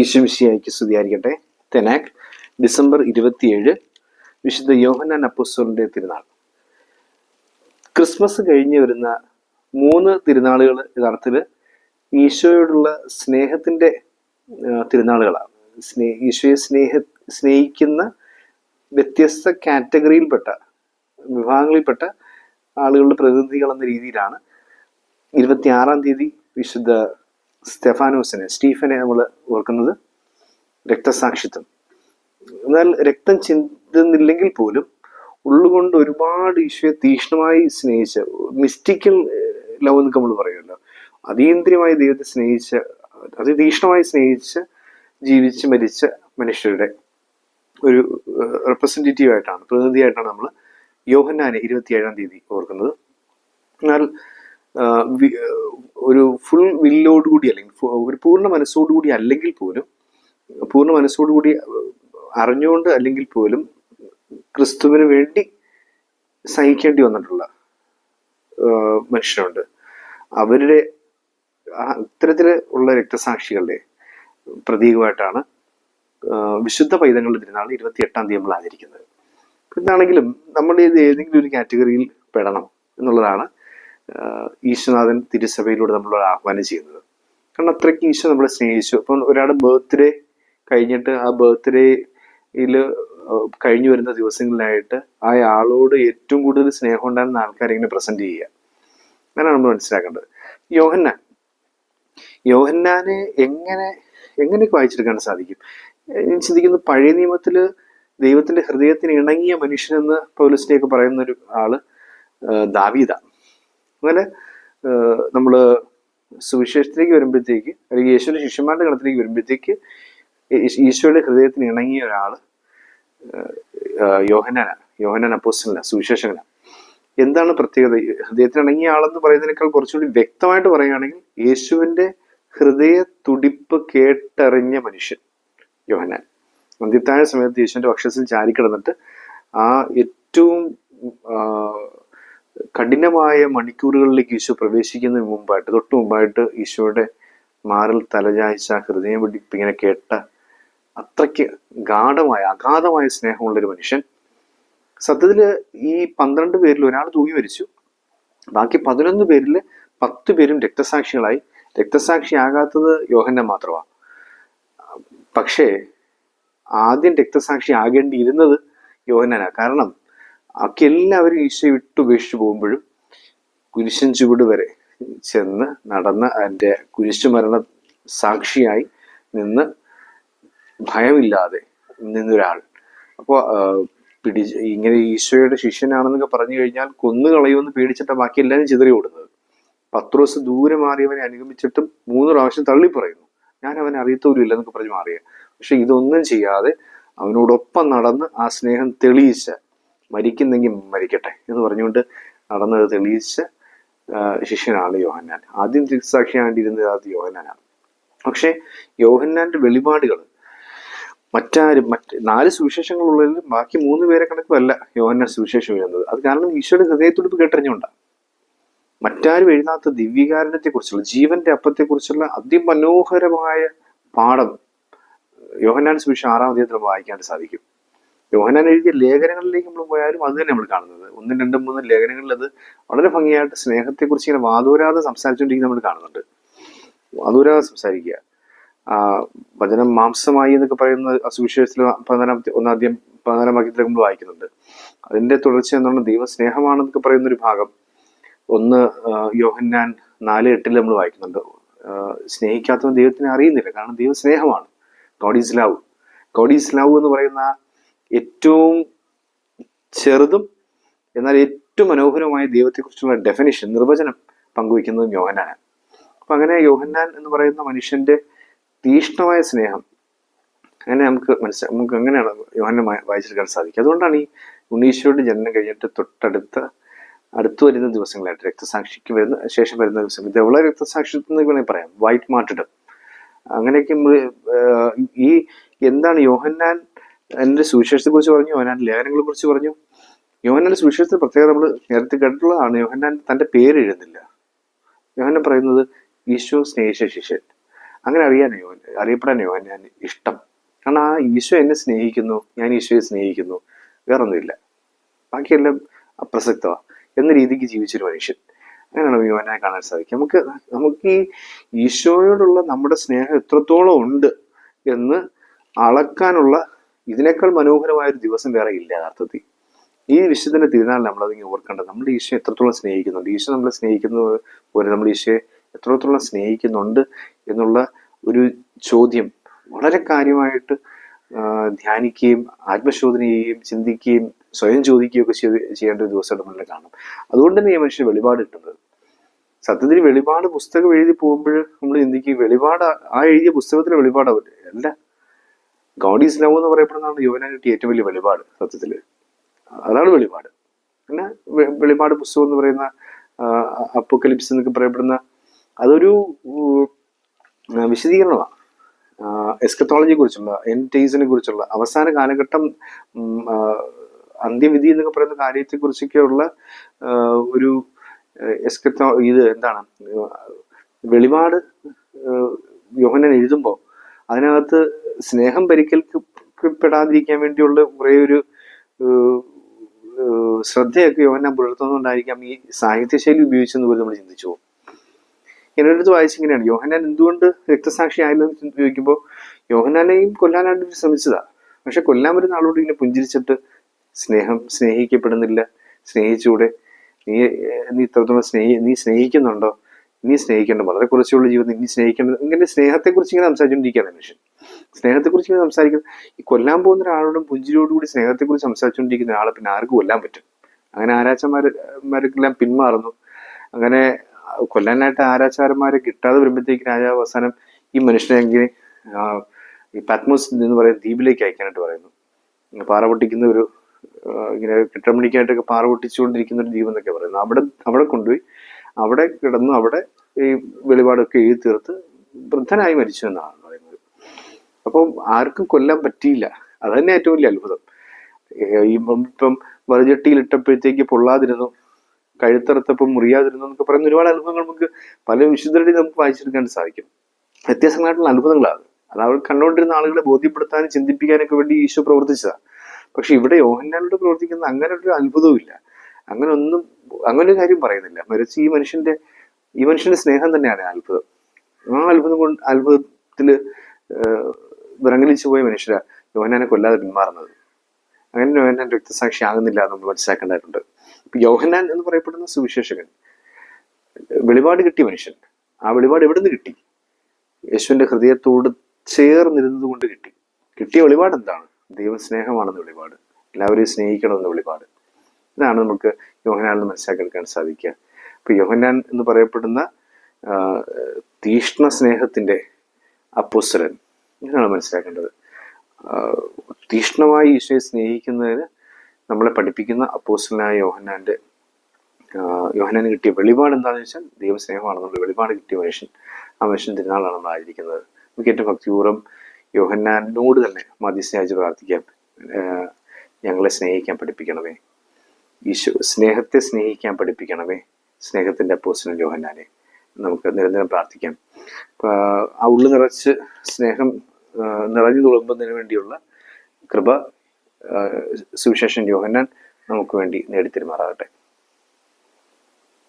ഈശ്വമിശിയായിക്ക് സ്തുതിയായിരിക്കട്ടെ. തെനാക് ഡിസംബർ ഇരുപത്തിയേഴ് വിശുദ്ധ യോഹന്നാൻ അപ്പോസ്തലന്റെ തിരുനാൾ. ക്രിസ്മസ് കഴിഞ്ഞ് വരുന്ന മൂന്ന് തിരുനാളുകൾ യഥാർത്ഥത്തിൽ ഈശോയോടുള്ള സ്നേഹത്തിന്റെ ആ, തിരുനാളുകളാണ്. സ്നേ ഈശോയെ സ്നേഹ സ്നേഹിക്കുന്ന വ്യത്യസ്ത കാറ്റഗറിയിൽപ്പെട്ട വിഭാഗങ്ങളിൽപ്പെട്ട ആളുകളുടെ പ്രതിനിധികൾ എന്ന രീതിയിലാണ് ഇരുപത്തിയാറാം തീയതി വിശുദ്ധ സ്റ്റെഫാനോസിനെ സ്റ്റീഫനെ നമ്മൾ ഓർക്കുന്നത് രക്തസാക്ഷിത്വം. എന്നാൽ രക്തം ചിന്തുന്നില്ലെങ്കിൽ പോലും ഉള്ളുകൊണ്ട് ഒരുപാട് ഈശോയെ തീക്ഷ്ണമായി സ്നേഹിച്ച മിസ്റ്റിക്കൽ ലവ് എന്നൊക്കെ നമ്മൾ പറയുമല്ലോ. അതീന്ദ്രിയമായി ദൈവത്തെ സ്നേഹിച്ച അതിതീക്ഷ്ണമായി സ്നേഹിച്ച് ജീവിച്ച് മരിച്ച മനുഷ്യരുടെ ഒരു റെപ്രസെന്റേറ്റീവ് ആയിട്ടാണ് പ്രതിനിധിയായിട്ടാണ് നമ്മൾ യോഹന്നാനെ ഇരുപത്തിയേഴാം തീയതി ഓർക്കുന്നത്. എന്നാൽ ഒരു ഫുൾ വില്ലോടുകൂടി അല്ലെങ്കിൽ ഫു- ഒരു പൂർണ മനസ്സോടുകൂടി അല്ലെങ്കിൽ പോലും പൂർണ മനസ്സോടുകൂടി അറിഞ്ഞുകൊണ്ട് അല്ലെങ്കിൽ പോലും ക്രിസ്തുവിന് വേണ്ടി സഹിക്കേണ്ടി വന്നിട്ടുള്ള മനുഷ്യരുണ്ട്. അവരുടെ ഇത്തരത്തിൽ ഉള്ള രക്തസാക്ഷികളുടെ പ്രതീകമായിട്ടാണ് വിശുദ്ധ പൈതങ്ങളുടെ തിരുനാൾ ഇരുപത്തി എട്ടാം തീയതി നമ്മൾ ആചരിക്കുന്നത്. എന്താണെങ്കിലും നമ്മൾ ഏതെങ്കിലും ഒരു കാറ്റഗറിയിൽ പെടണം എന്നുള്ളതാണ് ഈശ്വനാഥൻ തിരുസഭയിലൂടെ നമ്മൾ ആഹ്വാനം ചെയ്യുന്നത്. കാരണം അത്രയ്ക്ക് ഈശോ നമ്മളെ സ്നേഹിച്ചു. അപ്പം ഒരാളുടെ ബർത്ത്ഡേ കഴിഞ്ഞിട്ട് ആ ബർത്ത്ഡേയിൽ കഴിഞ്ഞു വരുന്ന ദിവസങ്ങളിലായിട്ട് ആ ആളോട് ഏറ്റവും കൂടുതൽ സ്നേഹം ഉണ്ടായിരുന്ന ആൾക്കാരെ ഇങ്ങനെ പ്രസന്റ് ചെയ്യുക. അങ്ങനെയാണ് നമ്മൾ മനസ്സിലാക്കേണ്ടത്. യോഹന്നാൻ. യോഹന്നാനെ എങ്ങനെ എങ്ങനെയൊക്കെ വായിച്ചെടുക്കാൻ സാധിക്കും? ഞാൻ ചിന്തിക്കുന്നത് പഴയ നിയമത്തിൽ ദൈവത്തിന്റെ ഹൃദയത്തിന് ഇണങ്ങിയ മനുഷ്യനെന്ന് പൗലസ്റ്റിനെയൊക്കെ പറയുന്ന ഒരു ആൾ ഏഹ് ദാവീദ നമ്മൾ സുവിശേഷത്തിലേക്ക് വരുമ്പോഴത്തേക്ക് അല്ലെങ്കിൽ യേശുവിന്റെ ശിഷ്യന്മാരുടെ ഗണത്തിലേക്ക് വരുമ്പോഴത്തേക്ക് ഈശോയുടെ ഹൃദയത്തിന് ഇണങ്ങിയ ഒരാൾ യോഹനാനാണ് യോഹനാൻ അപ്പോസ്റ്റലിനാണ് അപ്പോസ്റ്റലന സുവിശേഷകനാണ് എന്താണ് പ്രത്യേകത? ഹൃദയത്തിന് ഇണങ്ങിയ ആളെന്ന് പറയുന്നതിനേക്കാൾ കുറച്ചുകൂടി വ്യക്തമായിട്ട് പറയുകയാണെങ്കിൽ യേശുവിന്റെ ഹൃദയ തുടിപ്പ് കേട്ടറിഞ്ഞ മനുഷ്യൻ യോഹനാൻ അന്ത്യത്തായ സമയത്ത് യേശുവിന്റെ വക്ഷസിൽ ചാരിക്കിടന്നിട്ട് ആ ഏറ്റവും കഠിനമായ മണിക്കൂറുകളിലേക്ക് ഈശോ പ്രവേശിക്കുന്നതിന് മുമ്പായിട്ട് തൊട്ട് മുമ്പായിട്ട് ഈശോയുടെ മാറിൽ തലചായ്ച്ച ഹൃദയം പിടിപ്പ് ഇങ്ങനെ കേട്ട അത്രയ്ക്ക് ഗാഠമായ അഗാധമായ സ്നേഹമുള്ളൊരു മനുഷ്യൻ. സത്യത്തിൽ ഈ പന്ത്രണ്ട് പേരിൽ ഒരാൾ തൂങ്ങി മരിച്ചു. ബാക്കി പതിനൊന്ന് പേരിൽ പത്ത് പേരും രക്തസാക്ഷികളായി. രക്തസാക്ഷിയാകാത്തത് യോഹന്ന മാത്രമാണ് പക്ഷേ ആദ്യം രക്തസാക്ഷി ആകേണ്ടിയിരുന്നത് യോഹന്നാനാണ് കാരണം ബാക്കി എല്ലാവരും ഈശോ വിട്ടു ഉപേക്ഷിച്ച് പോകുമ്പോഴും കുരിശൻ ചുവട് വരെ ചെന്ന് നടന്ന് അതിന്റെ കുരിശു മരണ സാക്ഷിയായി നിന്ന് ഭയമില്ലാതെ നിന്നൊരാൾ. അപ്പോൾ പിടി ഇങ്ങനെ ഈശോയുടെ ശിഷ്യനാണെന്നൊക്കെ പറഞ്ഞു കഴിഞ്ഞാൽ കൊന്നു കളയുമെന്ന് പേടിച്ചിട്ട് ബാക്കി എല്ലാവരും ചിതറി ഓടുന്നത്. പത്രോസ് ദൂരെ മാറിയവനെ അനുഗമിച്ചിട്ടും മൂന്ന് പ്രാവശ്യം തള്ളി പറയുന്നു ഞാൻ അവനെ അറിയത്തോലും ഇല്ലെന്നൊക്കെ പറഞ്ഞ് മാറിയ. പക്ഷെ ഇതൊന്നും ചെയ്യാതെ അവനോടൊപ്പം നടന്ന് ആ സ്നേഹം തെളിയിച്ച് മരിക്കുന്നെങ്കിൽ മരിക്കട്ടെ എന്ന് പറഞ്ഞുകൊണ്ട് നടന്നത് തെളിയിച്ച ശിഷ്യനാണ് യോഹന്നാൻ. ആദ്യം ദൃക്സാക്ഷിയാണ്ടിരുന്നത് അത് യോഹന്നാനാണ്. പക്ഷേ യോഹന്നാന്റെ വെളിപാടുകൾ മറ്റാരും മറ്റ് നാല് സുവിശേഷങ്ങളുള്ളതിൽ ബാക്കി മൂന്ന് പേരെ കണക്കുമല്ല യോഹന്നാൻ സുവിശേഷം എഴുതുന്നത്. അത് കാരണം ഈശോയുടെ ഹൃദയത്തുടിപ്പ് കേട്ടറിഞ്ഞുകൊണ്ടാണ് മറ്റാരും എഴുതാത്ത ദിവ്യകാരണത്തെക്കുറിച്ചുള്ള ജീവന്റെ അപ്പത്തെക്കുറിച്ചുള്ള അതിമനോഹരമായ പാഠം യോഹന്നാൻ സുവിശേഷം ആറാം അധ്യായത്തിൽ വായിക്കാൻ സാധിക്കും. യോഹന്നാൻ എഴുതിയ ലേഖനങ്ങളിലേക്ക് നമ്മൾ പോയാലും അത് തന്നെ നമ്മൾ കാണുന്നത്. ഒന്നും രണ്ടും മൂന്നും ലേഖനങ്ങളിൽ അത് വളരെ ഭംഗിയായിട്ട് സ്നേഹത്തെക്കുറിച്ച് ഇങ്ങനെ വാതൂരാതെ സംസാരിച്ചുകൊണ്ടിരിക്കുന്ന നമ്മൾ കാണുന്നുണ്ട്. വാതൂരാതെ സംസാരിക്കുക. വചനം മാംസമായി എന്നൊക്കെ പറയുന്ന സുവിശേഷത്തിൽ പതിനാലാമത്തെ ഒന്നാദ്യം പതിനാലാം വാക്യത്തിൽ നമ്മൾ വായിക്കുന്നുണ്ട്. അതിന്റെ തുടർച്ച എന്നുള്ള പറഞ്ഞാൽ സ്നേഹമാണെന്നൊക്കെ പറയുന്ന ഒരു ഭാഗം ഒന്ന് യോഹന്നാൻ നാല് എട്ടിൽ നമ്മൾ വായിക്കുന്നുണ്ട്. സ്നേഹിക്കാത്തവൻ ദൈവത്തിനെ അറിയുന്നില്ല. കാരണം ദൈവസ്നേഹമാണ്. God is love God is love എന്ന് പറയുന്ന ഏറ്റവും ചെറുതും എന്നാൽ ഏറ്റവും മനോഹരമായ ദൈവത്തെക്കുറിച്ചുള്ള ഡെഫിനിഷൻ നിർവചനം പങ്കുവയ്ക്കുന്നത് യോഹന്നാനാണ്. അപ്പം അങ്ങനെ യോഹന്നാൻ എന്ന് പറയുന്ന മനുഷ്യന്റെ തീഷ്ണമായ സ്നേഹം അങ്ങനെ നമുക്ക് മനസ്സിലാ നമുക്ക് അങ്ങനെയാണ് യോഹന്നെ വായിച്ചെടുക്കാൻ സാധിക്കുക. അതുകൊണ്ടാണ് ഈ ഉണ്ണീശ്വരുടെ ജനനം കഴിഞ്ഞിട്ട് തൊട്ടടുത്ത അടുത്തു വരുന്ന ദിവസങ്ങളായിട്ട് രക്തസാക്ഷിക്ക് വരുന്ന ശേഷം വരുന്ന ദിവസം ധവള രക്തസാക്ഷിത്വം എന്ന് വേണമെങ്കിൽ പറയാം. വൈറ്റ് മാർട്ടിഡം അങ്ങനെയൊക്കെ ഈ എന്താണ് യോഹന്നാൻ എന്റെ സുവിശേഷത്തെ കുറിച്ച് പറഞ്ഞു യോഹനാന്റെ ലേഖനങ്ങളെ കുറിച്ച് പറഞ്ഞു. യോഹന്നാന്റെ സുവിശേഷത്തിൽ പ്രത്യേകത നമ്മൾ നേരത്തെ കേട്ടിട്ടുള്ളതാണ് യോഹന്നാൻ തന്റെ പേര് എഴുതുന്നില്ല. യോഹന്നാൻ പറയുന്നത് ഈശോ സ്നേഹിച്ച ശിഷ്യൻ. അങ്ങനെ അറിയാൻ അറിയാനോ അറിയപ്പെടാനോ ഞാൻ ഇഷ്ടം? കാരണം ആ ഈശോ എന്നെ സ്നേഹിക്കുന്നു ഞാൻ ഈശോയെ സ്നേഹിക്കുന്നു. വേറൊന്നുമില്ല. ബാക്കിയെല്ലാം അപ്രസക്തമാണ്. എന്ന രീതിക്ക് ജീവിച്ചൊരു മനുഷ്യൻ. അങ്ങനെയാണ് യോഹനാനെ കാണാൻ സാധിക്കും നമുക്ക് നമുക്ക് ഈ ഈശോയോടുള്ള നമ്മുടെ സ്നേഹം എത്രത്തോളം ഉണ്ട് എന്ന് അളക്കാനുള്ള ഇതിനേക്കാൾ മനോഹരമായ ഒരു ദിവസം വേറെ ഇല്ല യഥാർത്ഥത്തിൽ. ഈ വിശുദ്ധന്റെ തിരുനാൾ നമ്മളതിങ്ങനെ ഓർക്കേണ്ടത് നമ്മൾ ഈശോ എത്രത്തോളം സ്നേഹിക്കുന്നുണ്ട് ഈശോ നമ്മളെ സ്നേഹിക്കുന്ന പോലെ നമ്മൾ ഈശോയെ എത്രത്തോളം സ്നേഹിക്കുന്നുണ്ട് എന്നുള്ള ഒരു ചോദ്യം വളരെ കാര്യമായിട്ട് ധ്യാനിക്കുകയും ആത്മശോധന ചെയ്യുകയും ചിന്തിക്കുകയും സ്വയം ചോദിക്കുകയും ഒക്കെ ചെയ്യേണ്ട ഒരു ദിവസം നമ്മൾ കാണും. അതുകൊണ്ട് തന്നെ ഈ മനുഷ്യന് വെളിപാട് കിട്ടുന്നത്. സത്യത്തിൽ വെളിപാട് പുസ്തകം എഴുതി പോകുമ്പോൾ നമ്മൾ ചിന്തിക്കും വെളിപാട് ആ- എഴുതിയ പുസ്തകത്തിലെ വെളിപാടാവില്ല അല്ല ഗോഡ് ഈസ് ലവ് എന്ന് പറയപ്പെടുന്നതാണ് യുവനായിട്ട് ഏറ്റവും വലിയ വെളിപാട് സത്യത്തിൽ അതാണ് വെളിപാട്. പിന്നെ വെളിപാട് പുസ്തകം എന്ന് പറയുന്ന അപ്പോക്കലിപ്സ് എന്നൊക്കെ പറയപ്പെടുന്ന അതൊരു വിശദീകരണമാണ് എസ്കത്തോളജിയെ കുറിച്ചുള്ള എൻ ടേസിനെ കുറിച്ചുള്ള അവസാന കാലഘട്ടം അന്ത്യവിധി എന്നൊക്കെ പറയുന്ന കാര്യത്തെക്കുറിച്ചൊക്കെയുള്ള കുറിച്ചൊക്കെയുള്ള ഒരു എസ്കത്തോ ഇത് എന്താണ് വെളിപാട് യോഹനൻ എഴുതുമ്പോൾ അതിനകത്ത് സ്നേഹം പരിക്കൽപ്പെടാതിരിക്കാൻ വേണ്ടിയുള്ള കുറേ ഒരു ശ്രദ്ധയൊക്കെ യോഹന്നാൻ പുലർത്തുന്നുണ്ടായിരിക്കാം ഈ സാഹിത്യശൈലി ഉപയോഗിച്ചെന്ന് പോലും നമ്മൾ ചിന്തിച്ചു പോകും. എന്റെ അടുത്ത് വായിച്ചിങ്ങനെയാണ് യോഹന്നാൻ എന്തുകൊണ്ട് രക്തസാക്ഷി ആയില്ലെന്ന് ചോദിക്കുമ്പോൾ യോഹന്നാനെയും കൊല്ലാനായിട്ട് ശ്രമിച്ചതാ. പക്ഷെ കൊല്ലാൻ വരുന്ന ആളോട് ഇങ്ങനെ പുഞ്ചിരിച്ചിട്ട് സ്നേഹം സ്നേഹിക്കപ്പെടുന്നില്ല സ്നേഹിച്ചൂടെ നീ നീ ഇത്രത്തോളം സ്നേഹി നീ സ്നേഹിക്കുന്നുണ്ടോ? നീ സ്നേഹിക്കേണ്ട വളരെ കുറച്ചുള്ള ജീവിതം നീ സ്നേഹിക്കേണ്ടത് ഇങ്ങനെ സ്നേഹത്തെക്കുറിച്ച് ഇങ്ങനെ സംസാരിച്ചുകൊണ്ടിരിക്കുകയാണ് മനുഷ്യൻ. സ്നേഹത്തെക്കുറിച്ച് ഇങ്ങനെ സംസാരിക്കുന്നത് ഈ കൊല്ലാൻ പോകുന്ന ഒരാളോടും പുഞ്ചിരിയോടുകൂടി സ്നേഹത്തെക്കുറിച്ച് സംസാരിച്ചുകൊണ്ടിരിക്കുന്ന ആളെ പിന്നെ ആർക്ക് കൊല്ലാൻ പറ്റും? അങ്ങനെ ആരാച്ചന്മാരെല്ലാം പിന്മാറുന്നു. അങ്ങനെ കൊല്ലാനായിട്ട് ആരാച്ചാരന്മാരെ കിട്ടാതെ വരുമ്പോഴത്തേക്ക് രാജാവ് അവസാനം ഈ മനുഷ്യനെ എങ്ങനെ ഈ പത്മോസ് എന്ന് പറയുന്ന ദ്വീപിലേക്ക് അയക്കാനായിട്ട് പറയുന്നു. പാറ പൊട്ടിക്കുന്ന ഒരു ഇങ്ങനെ കെട്ടമണിക്കായിട്ടൊക്കെ പാറ പൊട്ടിച്ചുകൊണ്ടിരിക്കുന്ന ഒരു ദ്വീപ് എന്നൊക്കെ പറയുന്നു. അവിടെ അവിടെ കൊണ്ടുപോയി അവിടെ കിടന്നു അവിടെ ഈ വെളിപാടൊക്കെ എഴുതി തീർത്ത് വൃദ്ധനായി മരിച്ചു എന്നാണ് പറയുന്നത്. അപ്പം ആർക്കും കൊല്ലാൻ പറ്റിയില്ല. അത് തന്നെ ഏറ്റവും വലിയ അത്ഭുതം. ഇപ്പം വറുചട്ടിയിൽ ഇട്ടപ്പോഴത്തേക്ക് പൊള്ളാതിരുന്നു കഴുത്തറുത്തപ്പം മുറിയാതിരുന്നു എന്നൊക്കെ പറയുന്ന ഒരുപാട് അനുഭവങ്ങൾ നമുക്ക് പല വിശുദ്ധരുടെയും നമുക്ക് വായിച്ചെടുക്കാൻ സാധിക്കും. വ്യത്യസ്തങ്ങളായിട്ടുള്ള അത്ഭുതങ്ങളാണ്. അത് അവർ കണ്ടുകൊണ്ടിരുന്ന ആളുകളെ ബോധ്യപ്പെടുത്താനും ചിന്തിപ്പിക്കാനൊക്കെ വേണ്ടി ഈശോ പ്രവർത്തിച്ചതാണ്. പക്ഷെ ഇവിടെ യോഹന്നാനോട് പ്രവർത്തിക്കുന്ന അങ്ങനെ ഒരു അത്ഭുതവും അങ്ങനെ ഒന്നും അങ്ങനെ ഒരു കാര്യം പറയുന്നില്ല. മറിച്ച് ഈ മനുഷ്യന്റെ ഈ മനുഷ്യന്റെ സ്നേഹം തന്നെയാണ് അത്ഭുതം. ആ അത്ഭുതം കൊണ്ട് അത്ഭുതത്തിൽ വിറങ്ങലിച്ചു പോയ മനുഷ്യരാ യോഹനാനെ കൊല്ലാതെ പിന്മാറുന്നത്. അങ്ങനെ യോഹന്നാൻ രക്തസാക്ഷി ആകുന്നില്ല നമ്മൾ മനസ്സിലാക്കേണ്ടതായിട്ടുണ്ട് ഇപ്പൊ യോഹന്നാൻ എന്ന് പറയപ്പെടുന്ന സുവിശേഷകൻ വെളിപാട് കിട്ടിയ മനുഷ്യൻ ആ വെളിപാട് എവിടെ നിന്ന് കിട്ടി? യേശുവിന്റെ ഹൃദയത്തോട് ചേർന്നിരുന്നത് കൊണ്ട് കിട്ടി. കിട്ടിയ വെളിപാട് എന്താണ്? ദൈവസ്നേഹമാണെന്ന് വെളിപാട്. എല്ലാവരെയും സ്നേഹിക്കണമെന്ന് വെളിപാട്. ഇതാണ് നമുക്ക് യോഹനാനിൽ മനസ്സിലാക്കിയെടുക്കാൻ സാധിക്കുക. അപ്പോൾ യോഹനാൻ എന്ന് പറയപ്പെടുന്ന തീഷ്ണ സ്നേഹത്തിന്റെ അപ്പോസ്തലൻ. ഇങ്ങനെയാണ് മനസ്സിലാക്കേണ്ടത്. തീഷ്ണമായി ഈശോയെ സ്നേഹിക്കുന്നതിന് നമ്മളെ പഠിപ്പിക്കുന്ന അപ്പോസ്റ്റലായ യോഹനാന്റെ യോഹനാന് കിട്ടിയ വെളിപാട് എന്താണെന്ന് വെച്ചാൽ ദൈവസ്നേഹമാണെന്നുള്ള വെളിപാട് കിട്ടിയ മനുഷ്യൻ ആ മനുഷ്യൻ തിരുനാളാണ് നമ്മൾ ആയിരിക്കുന്നത്. നമുക്ക് ഏറ്റവും ഭക്തിപൂർവം യോഹന്നാനോട് തന്നെ മധ്യസ്ഥയാച്ച് പ്രാർത്ഥിക്കാം. ഞങ്ങളെ സ്നേഹിക്കാൻ പഠിപ്പിക്കണമേ. ഈശോ സ്നേഹത്തെ സ്നേഹിക്കാൻ പഠിപ്പിക്കണമേ. സ്നേഹത്തിന്റെ അപ്പോസ്റ്റലൻ യോഹന്നാനെ. നമുക്ക് നിരന്തരം പ്രാർത്ഥിക്കാം. ആ, ഉള്ളു നിറച്ച് സ്നേഹം നിറഞ്ഞു തുളുമ്പുന്നതിന് വേണ്ടിയുള്ള കൃപ സുവിശേഷൻ യോഹന്നാൻ നമുക്ക് വേണ്ടി നേടിത്തരുമാറാകട്ടെ.